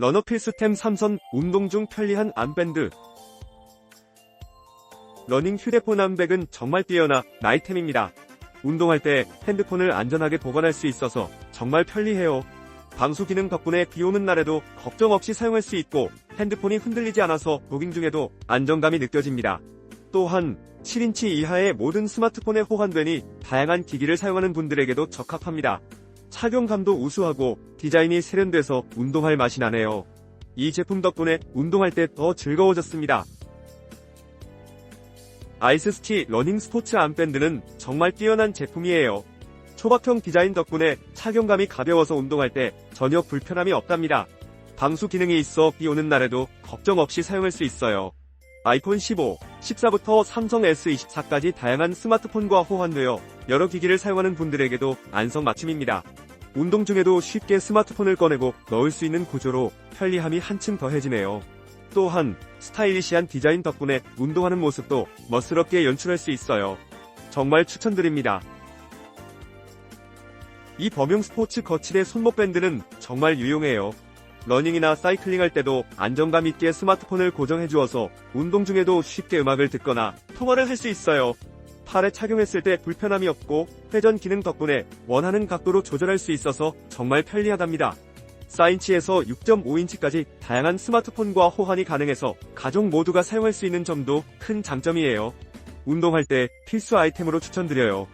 러너 필수템 삼선 운동 중 편리한 암밴드 러닝 휴대폰 암백은 정말 뛰어나 나이템입니다. 운동할 때 핸드폰을 안전하게 보관할 수 있어서 정말 편리해요. 방수 기능 덕분에 비 오는 날에도 걱정 없이 사용할 수 있고 핸드폰이 흔들리지 않아서 로깅 중에도 안정감이 느껴집니다. 또한 7인치 이하의 모든 스마트폰에 호환되니 다양한 기기를 사용하는 분들에게도 적합합니다. 착용감도 우수하고 디자인이 세련돼서 운동할 맛이 나네요. 이 제품 덕분에 운동할 때 더 즐거워졌습니다. 아이스스티 러닝 스포츠 암밴드는 정말 뛰어난 제품이에요. 초박형 디자인 덕분에 착용감이 가벼워서 운동할 때 전혀 불편함이 없답니다. 방수 기능이 있어 비 오는 날에도 걱정 없이 사용할 수 있어요. 아이폰 15, 14부터 삼성 S24까지 다양한 스마트폰과 호환되어 여러 기기를 사용하는 분들에게도 안성맞춤입니다. 운동 중에도 쉽게 스마트폰을 꺼내고 넣을 수 있는 구조로 편리함이 한층 더해지네요. 또한 스타일리시한 디자인 덕분에 운동하는 모습도 멋스럽게 연출할 수 있어요. 정말 추천드립니다. 이 범용 스포츠 거칠의 손목 밴드는 정말 유용해요. 러닝이나 사이클링 할 때도 안정감 있게 스마트폰을 고정해 주어서 운동 중에도 쉽게 음악을 듣거나 통화를 할 수 있어요. 팔에 착용했을 때 불편함이 없고 회전 기능 덕분에 원하는 각도로 조절할 수 있어서 정말 편리하답니다. 4인치에서 6.5인치까지 다양한 스마트폰과 호환이 가능해서 가족 모두가 사용할 수 있는 점도 큰 장점이에요. 운동할 때 필수 아이템으로 추천드려요.